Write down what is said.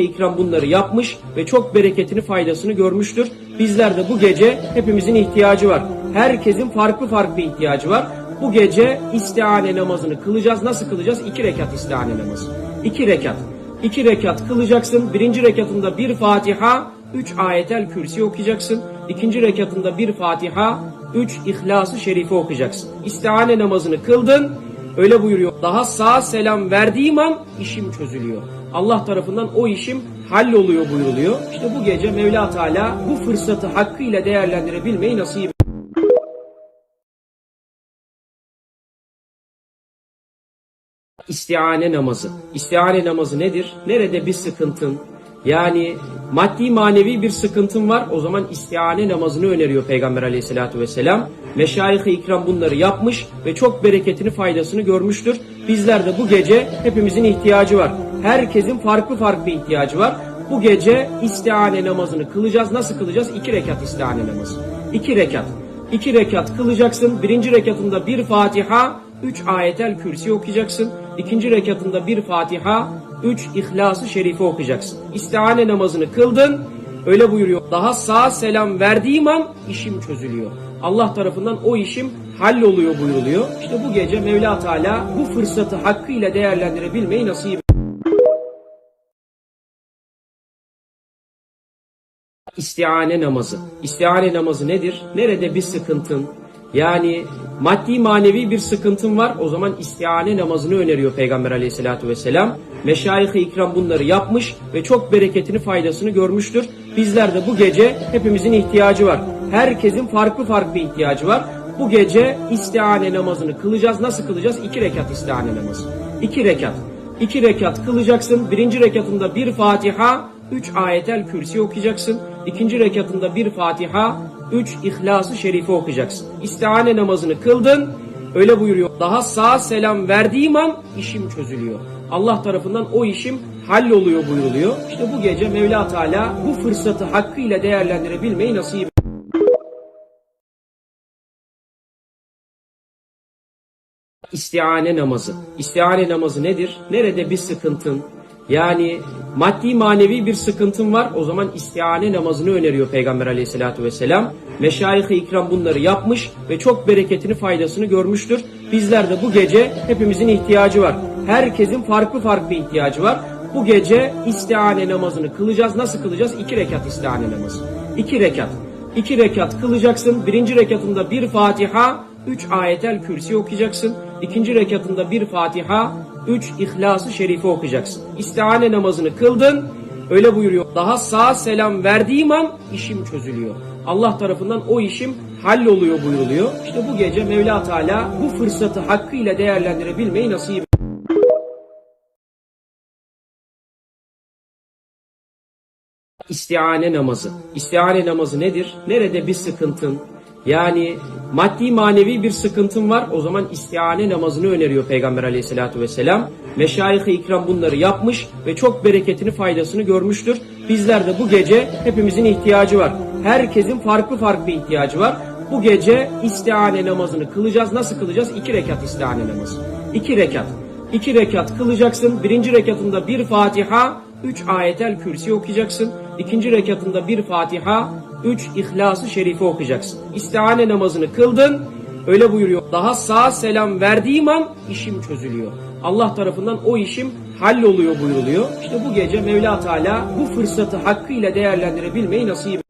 Meşayih-i İkram bunları yapmış ve çok bereketini faydasını görmüştür. Bizler de bu gece hepimizin ihtiyacı var. Herkesin farklı farklı ihtiyacı var. Bu gece istihane namazını kılacağız. Nasıl kılacağız? İki rekat istihane namazı. İki rekat. İki rekat kılacaksın. Birinci rekatında bir Fatiha, üç ayetel kürsi okuyacaksın. İkinci rekatında bir Fatiha, üç İhlas-ı Şerife okuyacaksın. İstihane namazını kıldın. Öyle buyuruyor. Daha sağ selam verdiğim an işim çözülüyor. Allah tarafından o işim halloluyor buyuruluyor. İşte bu gece Mevla Teala bu fırsatı hakkıyla değerlendirebilmeyi nasip İstihane namazı. İstihane namazı nedir? Nerede bir sıkıntın, yani maddi manevi bir sıkıntın var o zaman istihane namazını öneriyor Peygamber aleyhissalatü vesselam. Meşayih-i ikram bunları yapmış ve çok bereketini faydasını görmüştür. Bizler de bu gece hepimizin ihtiyacı var. Herkesin farklı farklı ihtiyacı var. Bu gece istihane namazını kılacağız. Nasıl kılacağız? İki rekat istihane namazı. İki rekat. İki rekat kılacaksın. Birinci rekatında bir Fatiha, üç ayetel kürsi okuyacaksın. İkinci rekatında bir Fatiha, üç İhlas-ı Şerife okuyacaksın. İstihane namazını kıldın. Öyle buyuruyor. Daha sağ selam verdiğim an işim çözülüyor. Allah tarafından o işim halloluyor buyuruluyor. İşte bu gece Mevla Teala bu fırsatı hakkıyla değerlendirebilmeyi nasip İstihane namazı. İstihane namazı nedir? Nerede bir sıkıntın, yani maddi manevi bir sıkıntın var o zaman istihane namazını öneriyor Peygamber aleyhissalatü vesselam. Meşayih-i ikram bunları yapmış ve çok bereketini faydasını görmüştür. Bizler de bu gece hepimizin ihtiyacı var. Herkesin farklı farklı ihtiyacı var. Bu gece istihane namazını kılacağız. Nasıl kılacağız? İki rekat istihane namazı. İki rekat. İki rekat kılacaksın. Birinci rekatında bir Fatiha, üç ayetel kürsi okuyacaksın. İkinci rekatında bir Fatiha, üç İhlas-ı Şerife okuyacaksın. İstihane namazını kıldın. Öyle buyuruyor. Daha sağ selam verdiğim an işim çözülüyor. Allah tarafından o işim halloluyor buyuruluyor. İşte bu gece Mevla Teala bu fırsatı hakkıyla değerlendirebilmeyi nasip İstihane namazı. İstihane namazı nedir? Nerede bir sıkıntın, yani maddi manevi bir sıkıntın var o zaman istihane namazını öneriyor Peygamber aleyhissalatü vesselam. Meşayih-i ikram bunları yapmış ve çok bereketini faydasını görmüştür. Bizler de bu gece hepimizin ihtiyacı var. Herkesin farklı farklı ihtiyacı var. Bu gece istihane namazını kılacağız. Nasıl kılacağız? İki rekat istihane namazı. İki rekat. İki rekat kılacaksın. Birinci rekatında bir Fatiha, üç ayetel kürsi okuyacaksın. İkinci rekatında bir Fatiha, üç İhlas-ı Şerife okuyacaksın. İstihane namazını kıldın. Öyle buyuruyor. Daha sağ selam verdiğim an işim çözülüyor. Allah tarafından o işim halloluyor buyuruluyor. İşte bu gece Mevla Teala bu fırsatı hakkıyla değerlendirebilmeyi nasip İstihane namazı. İstihane namazı nedir? Nerede bir sıkıntın, yani maddi manevi bir sıkıntın var o zaman istihane namazını öneriyor Peygamber aleyhissalatü vesselam. Meşayih-i ikram bunları yapmış ve çok bereketini faydasını görmüştür. Bizler de bu gece hepimizin ihtiyacı var. Herkesin farklı farklı ihtiyacı var. Bu gece istihane namazını kılacağız. Nasıl kılacağız? İki rekat istihane namazı. İki rekat. İki rekat kılacaksın. Birinci rekatında bir Fatiha, üç ayetel kürsi okuyacaksın. İkinci rekatında bir Fatiha, üç İhlas-ı Şerife okuyacaksın. İstihane namazını kıldın. Öyle buyuruyor. Daha sağ selam verdiğim an işim çözülüyor. Allah tarafından o işim halloluyor buyuruluyor. İşte bu gece Mevla Teala bu fırsatı hakkıyla değerlendirebilmeyi nasip